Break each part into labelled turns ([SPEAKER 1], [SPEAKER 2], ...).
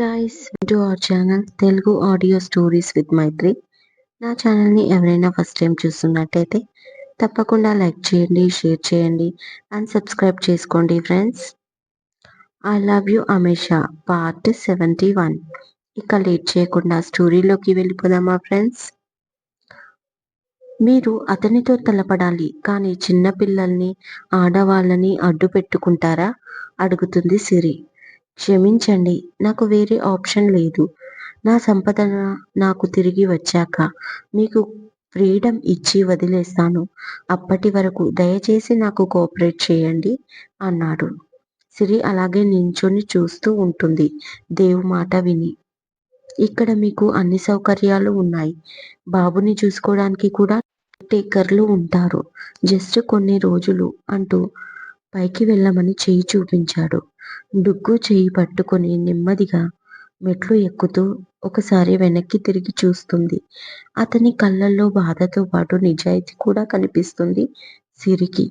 [SPEAKER 1] Guys to our channel Telugu audio stories with Maitri నా ఛానల్ని ఎవరైనా ఫస్ట్ టైం చూస్తున్నట్టయితే తప్పకుండా లైక్ చేయండి షేర్ చేయండి అండ్ సబ్స్క్రైబ్ చేసుకోండి friends I love you Amesha part seventy one ఇక లేట్ చేయకుండా స్టోరీలోకి వెళ్ళిపోదామా ఫ్రెండ్స్ మీరు అతనితో తలపడాలి కానీ చిన్న పిల్లల్ని ఆడవాళ్ళని అడ్డు పెట్టుకుంటారా అడుగుతుంది సిరి. క్షమించండి నాకు వేరే ఆప్షన్ లేదు. నా సంపదన నాకు తిరిగి వచ్చాక మీకు ఫ్రీడమ్ ఇచ్చి వదిలేస్తాను. అప్పటి వరకు దయచేసి నాకు కోఆపరేట్ చేయండి అన్నాడు. సిరి అలాగే నించొని చూస్తూ ఉంటుంది. దేవు మాట విని. ఇక్కడ మీకు అన్ని సౌకర్యాలు ఉన్నాయి. బాబుని చూసుకోవడానికి కూడా టేకర్లు ఉంటారు. జస్ట్ కొన్ని రోజులు అంటూ పైకి వెళ్ళమని చేయి చూపించాడు. డుగ్గు చేయి పట్టుకొని నెమ్మదిగా మెట్లు ఎక్కుతూ ఒకసారి వెనక్కి తిరిగి చూస్తుంది. అతని కళ్ళల్లో బాధతో పాటు నిజాయితీ కూడా కనిపిస్తుంది సిరికి.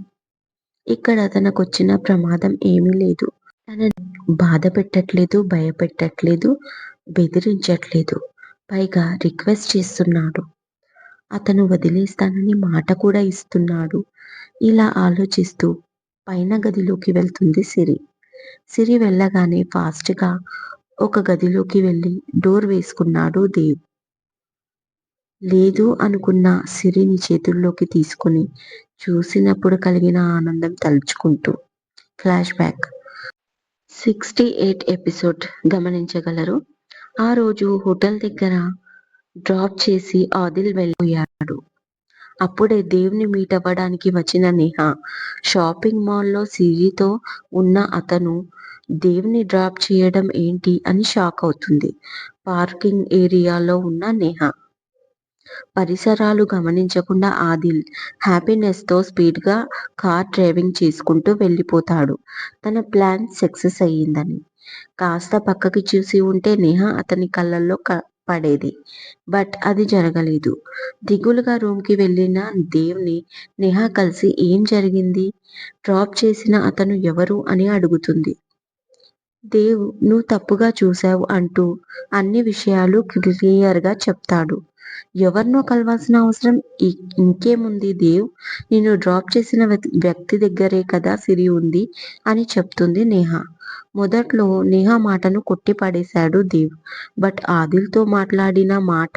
[SPEAKER 1] ఇక్కడ తనకొచ్చిన ప్రమాదం ఏమీ లేదు. తన బాధ పెట్టట్లేదు భయపెట్టట్లేదు బెదిరించట్లేదు. పైగా రిక్వెస్ట్ చేస్తున్నాడు. అతను వదిలేస్తానని మాట కూడా ఇస్తున్నాడు. ఇలా ఆలోచిస్తూ పైన గదిలోకి వెళ్తుంది సిరి. సిరి వెళ్ళగానే ఫాస్ట్గా ఒక గదిలోకి వెళ్ళి డోర్ వేసుకున్నాడు దేవ్. లేదు అనుకున్న సిరిని చేతుల్లోకి తీసుకుని చూసినప్పుడు కలిగిన ఆనందం తలుచుకుంటూ. Flash back. Sixty eight episode గమనించగలరు? ఆ రోజు హోటల్ దగ్గర డ్రాప్ చేసి ఆదిల్ వెళ్ళిపోయాడు. అప్పుడే దేవుని మీట్ అవ్వడానికి వచ్చిన నేహ షాపింగ్ మాల్లో సిరితో ఉన్న అతను దేవుని డ్రాప్ చేయడం ఏంటి? అని షాక్ అవుతుంది. పార్కింగ్ ఏరియాలో ఉన్న నేహ పరిసరాలు గమనించకుండా ఆదిల్ హ్యాపీనెస్తో స్పీడ్గా కార్ డ్రైవింగ్ చేసుకుంటూ వెళ్ళిపోతాడు. తన ప్లాన్ సక్సెస్ అయ్యిందని. కాస్త పక్కకి చూసి ఉంటే నేహ అతని కళ్ళల్లో పడేది. బట్ అది జరగలేదు. దిగులుగా రూమ్కి వెళ్ళిన దేవ్ని నేహా కలిసి ఏం జరిగింది? డ్రాప్ చేసిన అతను ఎవరు? అని అడుగుతుంది. దేవ్ నువ్వు తప్పుగా చూశావు అంటూ అన్ని విషయాలు క్లియర్గా చెప్తాడు. ఎవరినో కలవాల్సిన అవసరం ఇంకేముంది దేవ్? నేను డ్రాప్ చేసిన వ్యక్తి దగ్గరే కదా సిరి ఉంది అని చెప్తుంది నేహ. మొదట్లో నేహ మాటను కొట్టిపడేశాడు దేవ్. బట్ ఆదిల్తో మాట్లాడిన మాట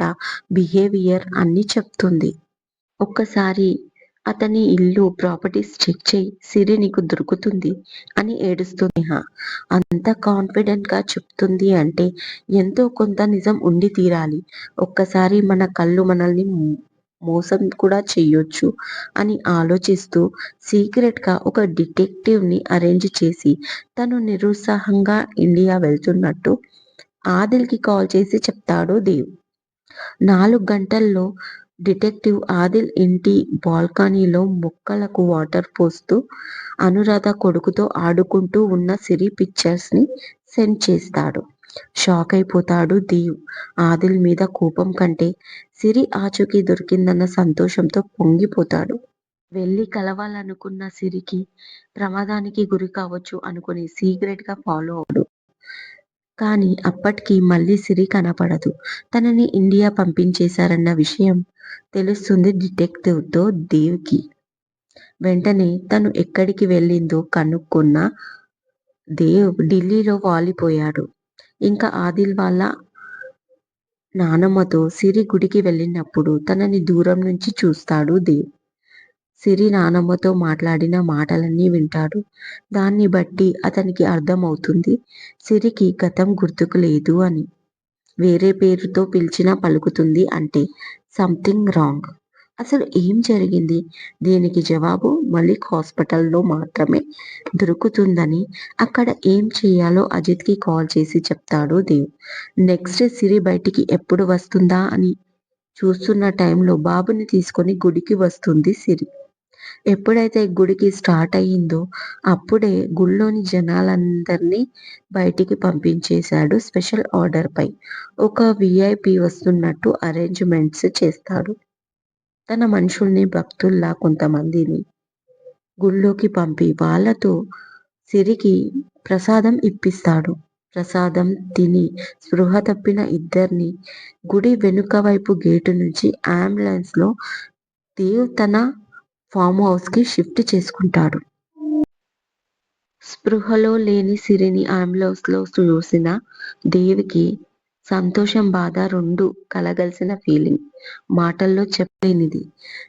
[SPEAKER 1] బిహేవియర్ అన్ని చెప్తుంది. ఒక్కసారి అతని ఇల్లు ప్రాపర్టీస్ చెక్ చేయి సిరి నీకు దొరుకుతుంది అని ఏడుస్తుంది అంత కాన్ఫిడెంట్గా చెప్తుంది అంటే ఎంతో కొంత నిజం ఉండి తీరాలి. ఒక్కసారి మన కళ్ళు మనల్ని మోసం కూడా చెయ్యొచ్చు అని ఆలోచిస్తూ సీక్రెట్గా ఒక డిటెక్టివ్ని అరేంజ్ చేసి తను నిరుత్సాహంగా ఇండియా వెళ్తున్నట్టు ఆదిల్కి కాల్ చేసి చెప్తాడు దేవ్. నాలుగు గంటల్లో డిటెక్టివ్ ఆదిల్ ఇంటి బాల్కనీలో మొక్కలకు వాటర్ పోస్తూ అనురాధ కొడుకుతో ఆడుకుంటూ ఉన్న సిరి పిక్చర్స్ని సెండ్ చేస్తాడు. షాక్ అయిపోతాడు దీవ్. ఆదిల్ మీద కోపం కంటే సిరి ఆచూకీ దొరికిందన్న సంతోషంతో పొంగిపోతాడు. వెళ్ళి కలవాలనుకున్న సిరికి ప్రమాదానికి గురి కావచ్చు అనుకుని సీక్రెట్గా ఫాలో అవడు కానీ అప్పటికి మళ్ళీ సిరి కనపడదు. తనని ఇండియా పంపించేశారన్న విషయం తెలుస్తుంది డిటెక్టివ్తో దేవ్కి. వెంటనే తను ఎక్కడికి వెళ్ళిందో కనుక్కున్న దేవ్ ఢిల్లీలో వాలిపోయాడు. ఇంకా ఆదిల్ వాళ్ళ నానమ్మతో సిరి గుడికి వెళ్ళినప్పుడు తనని దూరం నుంచి చూస్తాడు దేవ్. సిరి నానమ్మతో మాట్లాడిన మాటలన్నీ వింటాడు. దాన్ని బట్టి అతనికి అర్థమవుతుంది సిరికి గతం గుర్తుకు లేదు అని. వేరే పేరుతో పిలిచినా పలుకుతుంది అంటే సంథింగ్ రాంగ్. అసలు ఏం జరిగింది? దీనికి జవాబు? మలిక్ హాస్పిటల్లో మాత్రమే దొరుకుతుందని అక్కడ ఏం చేయాలో అజిత్కి కాల్ చేసి చెప్తాడు దేవ్. నెక్స్ట్ సిరి బయటికి ఎప్పుడు వస్తుందా అని? చూస్తున్న టైంలో బాబుని తీసుకొని గుడికి వస్తుంది సిరి. ఎప్పుడైతే గుడికి స్టార్ట్ అయ్యిందో అప్పుడే గుళ్ళోని జనాలందరినీ బయటికి పంపించేశాడు స్పెషల్ ఆర్డర్ పై. ఒక విఐపి వస్తున్నట్టు అరేంజ్మెంట్స్ చేస్తాడు. తన మనుషుల్ని భక్తుల్లా కొంతమందిని గుళ్ళోకి పంపి వాళ్ళతో సిరికి ప్రసాదం ఇప్పిస్తాడు. ప్రసాదం తిని స్పృహ తప్పిన ఇద్దరిని గుడి వెనుక వైపు గేటు నుంచి అంబులెన్స్లో దేవ్ తన ఫామ్ హౌస్కి షిఫ్ట్ చేసుకుంటాడు. స్పృహలో లేని సిరిని అంబులెన్స్లో చూసిన దేవికి సంతోషం బాధ రెండు కలగలిసిన ఫీలింగ్. మాటల్లో చెప్పలేనిది.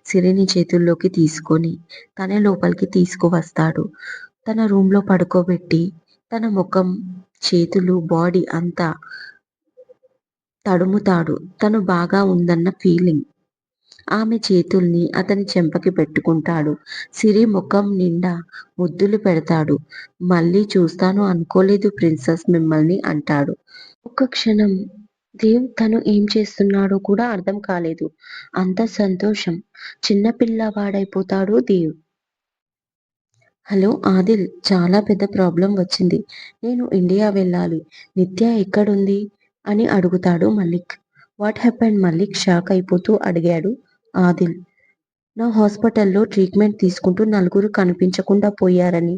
[SPEAKER 1] సిరిని చేతుల్లోకి తీసుకొని తనే లోపలికి తీసుకువస్తాడు. తన రూమ్లో పడుకోబెట్టి తన ముఖం చేతులు బాడీ అంతా తడుముతాడు. తను బాగా ఉందన్న ఫీలింగ్. ఆమె చేతుల్ని అతని చెంపకి పెట్టుకుంటాడు. సిరి ముఖం నిండా ముద్దులు పెడతాడు. మళ్ళీ చూస్తాను అనుకోలేదు ప్రిన్సెస్ మిమ్మల్ని అంటాడు. ఒక్క క్షణం దేవ్ తను ఏం చేస్తున్నాడో కూడా అర్థం కాలేదు. అంత సంతోషం. చిన్న పిల్లవాడైపోతాడు దేవ్. హలో ఆదిల్ చాలా పెద్ద ప్రాబ్లం వచ్చింది. నేను ఇండియా వెళ్ళాలి. నిత్య ఎక్కడుంది? అని అడుగుతాడు Mallik. What happened? Mallik shock అయిపోతూ అడిగాడు. ఆదిల్. నా హాస్పిటల్లో ట్రీట్మెంట్ తీసుకుంటూ నలుగురు కనిపించకుండా పోయారని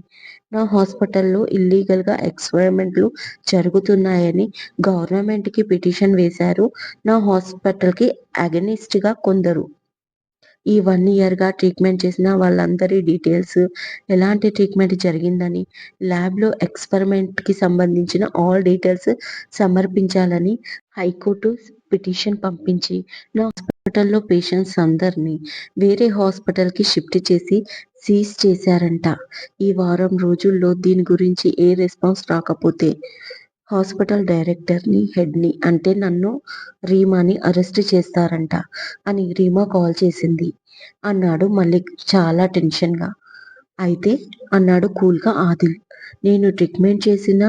[SPEAKER 1] నా హాస్పిటల్లో ఇల్లీగల్గా ఎక్స్పెరిమెంట్లు జరుగుతున్నాయని గవర్నమెంట్కి పిటిషన్ వేశారు. నా హాస్పిటల్కి కొందరు. ఈ వన్ ఇయర్గా ట్రీట్మెంట్ చేసిన వాళ్ళందరి డీటెయిల్స్ ఎలాంటి ట్రీట్మెంట్ జరిగిందని ల్యాబ్లో ఎక్స్పెరిమెంట్కి ఎక్స్పెరిమెంట్కి సంబంధించిన ఆల్ డీటెయిల్స్ సమర్పించాలని హైకోర్టు పిటిషన్ పంపించి నా హాస్పిటల్లో పేషెంట్స్ అందరినీ వేరే హాస్పిటల్కి షిఫ్ట్ చేసి సీజ్ చేశారంట. ఈ వారం రోజుల్లో దీని గురించి ఏ రెస్పాన్స్ రాకపోతే హాస్పిటల్ డైరెక్టర్ని హెడ్ని అంటే నన్ను రీమాని అరెస్ట్ చేస్తారంట అని రీమా కాల్ చేసింది. అన్నాడు మల్లిక్ చాలా టెన్షన్గా. అయితే అన్నాడు కూల్గా ఆదిల్ నేను ట్రీట్మెంట్ చేసిన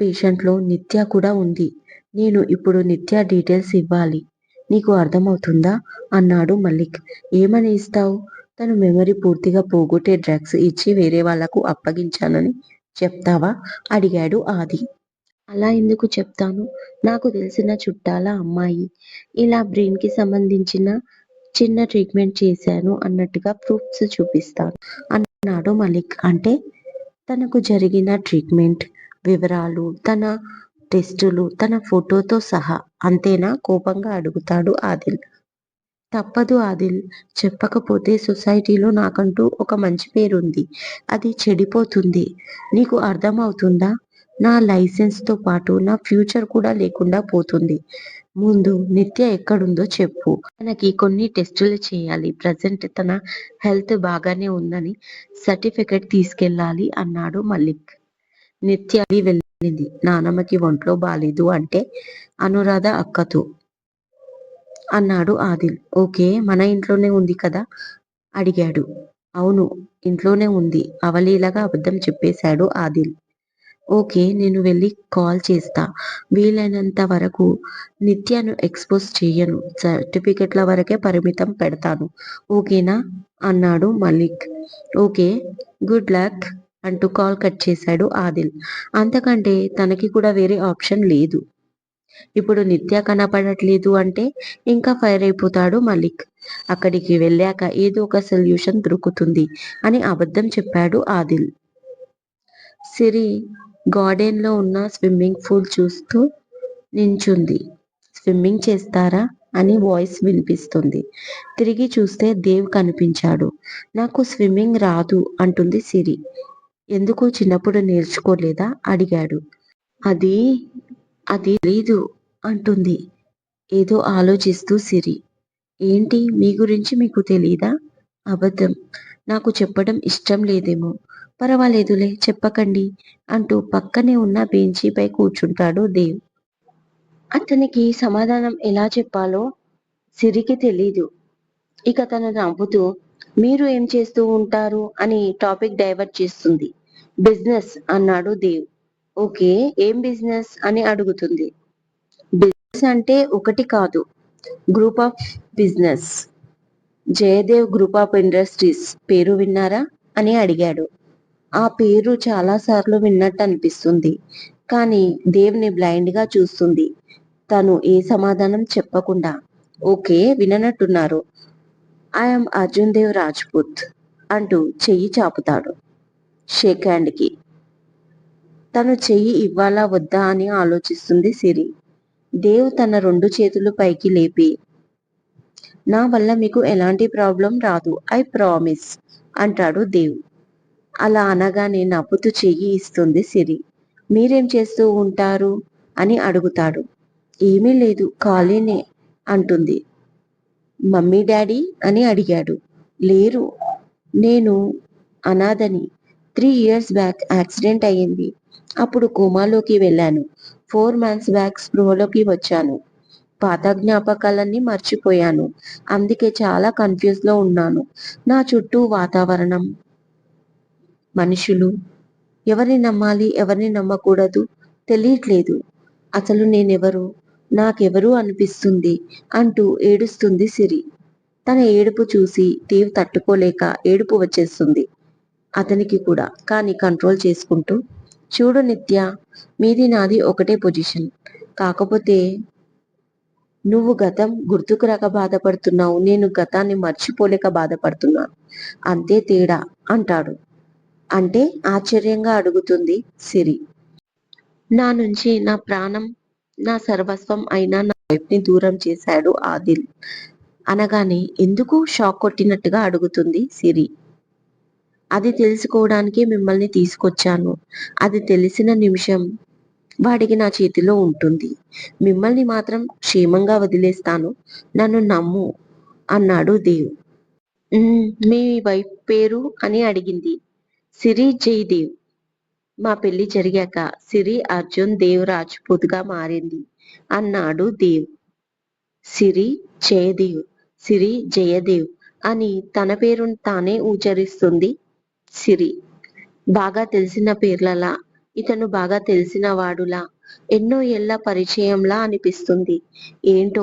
[SPEAKER 1] పేషెంట్లో నిత్య కూడా ఉంది. నేను ఇప్పుడు నిత్య డీటెయిల్స్ ఇవ్వాలి. నీకు అర్థమవుతుందా? అన్నాడు మల్లిక్. ఏమని ఇస్తావు? తను మెమరీ పూర్తిగా పోగొట్టే డ్రగ్స్ ఇచ్చి వేరే వాళ్ళకు అప్పగించానని చెప్తావా? అడిగాడు ఆది. అలా ఎందుకు చెప్తాను? నాకు తెలిసిన చుట్టాల అమ్మాయి. ఇలా బ్రెయిన్కి సంబంధించిన చిన్న ట్రీట్మెంట్ చేశాను అన్నట్టుగా ప్రూఫ్స్ చూపిస్తాను అన్నాడు మలిక్ అంటే తనకు జరిగిన ట్రీట్మెంట్ వివరాలు తన టెస్టులు తన ఫోటోతో సహా అంతేనా? కోపంగా అడుగుతాడు ఆదిల్. తప్పదు ఆదిల్. చెప్పకపోతే సొసైటీలో నాకంటూ ఒక మంచి పేరుంది. అది చెడిపోతుంది. నీకు అర్థమవుతుందా? నా లైసెన్స్తో పాటు నా ఫ్యూచర్ కూడా లేకుండా పోతుంది. ముందు నిత్య ఎక్కడుందో చెప్పు. తనకి కొన్ని టెస్టులు చేయాలి. ప్రజెంట్ తన హెల్త్ బాగానే ఉందని సర్టిఫికెట్ తీసుకెళ్ళాలి అన్నాడు మల్లిక్. నిత్య వెళ్ళింది. నానమ్మకి ఒంట్లో బాలేదు అంటే అనురాధ అక్కతో అన్నాడు ఆదిల్. ఓకే మన ఇంట్లోనే ఉంది కదా? అడిగాడు. అవును ఇంట్లోనే ఉంది. అవలీలగా అబద్ధం చెప్పేశాడు ఆదిల్. ఓకే నేను వెళ్ళి కాల్ చేస్తా. వీలైనంత వరకు నిత్యను ఎక్స్పోజ్ చేయను. సర్టిఫికెట్ల వరకే పరిమితం పెడతాను. ఓకేనా? అన్నాడు మలిక్ ఓకే గుడ్ లక్. అంటూ కాల్ కట్ చేశాడు ఆదిల్. అంతకంటే తనకి కూడా వేరే ఆప్షన్ లేదు. ఇప్పుడు నిత్య కనపడట్లేదు అంటే ఇంకా ఫైర్ అయిపోతాడు మలిక్ అక్కడికి వెళ్ళాక ఏదో ఒక సొల్యూషన్ దొరుకుతుంది అని అబద్ధం చెప్పాడు ఆదిల్. సిరి గార్డెన్లో ఉన్న స్విమ్మింగ్ పూల్ చూస్తూ నించుంది. స్విమ్మింగ్ చేస్తారా? అని వాయిస్ వినిపిస్తుంది. తిరిగి చూస్తే దేవ్ కనిపించాడు. నాకు స్విమ్మింగ్ రాదు అంటుంది సిరి. ఎందుకు చిన్నప్పుడు నేర్చుకోలేదా? అడిగాడు. అది అది లేదు అంటుంది. ఏదో ఆలోచిస్తూ సిరి. ఏంటి? మీ గురించి మీకు తెలీదా? అబద్ధం. నాకు చెప్పడం ఇష్టం లేదేమో. పర్వాలేదులే చెప్పకండి అంటూ పక్కనే ఉన్న బెంచీపై కూర్చుంటాడు దేవ్. అతనికి సమాధానం ఎలా చెప్పాలో సిరికి తెలీదు. ఇక తను నవ్వుతూ మీరు ఏం చేస్తూ ఉంటారు అని టాపిక్ డైవర్ట్ చేస్తుంది. బిజినెస్ అన్నాడు దేవ్. ఓకే ఏం బిజినెస్ అని అడుగుతుంది. బిజినెస్ అంటే ఒకటి కాదు. Group of business Jaidev group of industries పేరు విన్నారా అని అడిగాడు. ఆ పేరు చాలా సార్లు విన్నట్టు అనిపిస్తుంది. కానీ దేవ్ని బ్లైండ్గా చూస్తుంది. తను ఏ సమాధానం చెప్పకుండా. ఓకే విననట్టున్నారు. ఐఎమ్ అర్జున్ దేవ్ రాజ్పుత్ అంటూ చెయ్యి చాపుతాడు షేక్ హ్యాండ్కి తను చెయ్యి ఇవ్వాలా వద్దా అని ఆలోచిస్తుంది సిరి. దేవ్ తన రెండు చేతులు పైకి లేపి నా వల్ల మీకు ఎలాంటి ప్రాబ్లం రాదు ఐ ప్రామిస్ అంటాడు దేవ్. అలా అనగానే నవ్వుతూ చెయ్యి ఇస్తుంది సిరి. మీరేం చేస్తూ ఉంటారు? అని అడుగుతాడు. ఏమీ లేదు ఖాళీనే అంటుంది. మమ్మీ డాడీ అని అడిగాడు. లేరు నేను అనాథని. త్రీ ఇయర్స్ బ్యాక్ యాక్సిడెంట్ అయ్యింది. అప్పుడు కోమాలోకి వెళ్ళాను. ఫోర్ మంత్స్ బ్యాక్ స్పృహలోకి వచ్చాను. పాత జ్ఞాపకాలన్నీ మర్చిపోయాను. అందుకే చాలా కన్ఫ్యూజ్లో ఉన్నాను. నా చుట్టూ వాతావరణం మనుషులు. ఎవరిని నమ్మాలి ఎవరిని నమ్మకూడదు తెలియట్లేదు. అసలు నేనెవరు? నాకెవరూ అనిపిస్తుంది అంటూ ఏడుస్తుంది సిరి. తన ఏడుపు చూసి తీవ్ తట్టుకోలేక ఏడుపు వచ్చేస్తుంది. అతనికి కూడా కానీ కంట్రోల్ చేసుకుంటూ చూడు నిత్య మీది నాది ఒకటే పొజిషన్. కాకపోతే నువ్వు గతం గుర్తుకు రాక బాధపడుతున్నావు నేను గతాన్ని మర్చిపోలేక బాధపడుతున్నాను అంతే తేడా అంటాడు. అంటే ఆశ్చర్యంగా అడుగుతుంది సిరి. నా నుంచి నా ప్రాణం నా సర్వస్వం అయినా నా వైఫ్ని దూరం చేశాడు ఆదిల్. అనగానే ఎందుకు షాక్ కొట్టినట్టుగా అడుగుతుంది సిరి. అది తెలుసుకోవడానికి మిమ్మల్ని తీసుకొచ్చాను. అది తెలిసిన నిమిషం వాడికి నా చేతిలో ఉంటుంది. మిమ్మల్ని మాత్రం క్షేమంగా వదిలేస్తాను. నన్ను నమ్ము అన్నాడు దేవ్. మీ వైఫ్ పేరు అని అడిగింది. సిరి జయదేవ్ మా పెళ్ళి జరిగాక సిరి అర్జున్ దేవ్ రాజ్పూత్ మారింది. అన్నాడు దేవ్. సిరి జయదేవ్. సిరి జయదేవ్ అని తన పేరును తానే ఉచ్చరిస్తుంది సిరి. బాగా తెలిసిన పేర్లలా ఇతను బాగా తెలిసిన వాడులా ఎన్నో ఏళ్ళ పరిచయంలా అనిపిస్తుంది. ఏంటో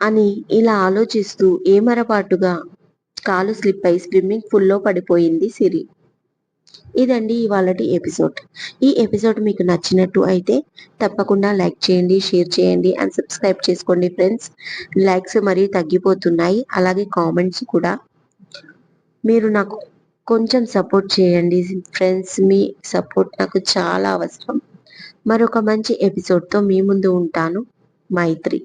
[SPEAKER 1] అని ఇలా ఆలోచిస్తూ ఏమరపాటుగా కాలు స్లిప్ అయి స్విమ్మింగ్ పూల్లో పడిపోయింది సిరి. ఇదండి ఇవాళటి ఎపిసోడ్. ఈ ఎపిసోడ్ మీకు నచ్చినట్టు అయితే తప్పకుండా లైక్ చేయండి షేర్ చేయండి అండ్ సబ్స్క్రైబ్ చేసుకోండి ఫ్రెండ్స్. లైక్స్ మరీ తగ్గిపోతున్నాయి. అలాగే కామెంట్స్ కూడా. మీరు నాకు కొంచెం సపోర్ట్ చేయండి ఫ్రెండ్స్. మీ సపోర్ట్ నాకు చాలా అవసరం. మరొక మంచి ఎపిసోడ్తో మీ ముందు ఉంటాను. మైత్రి.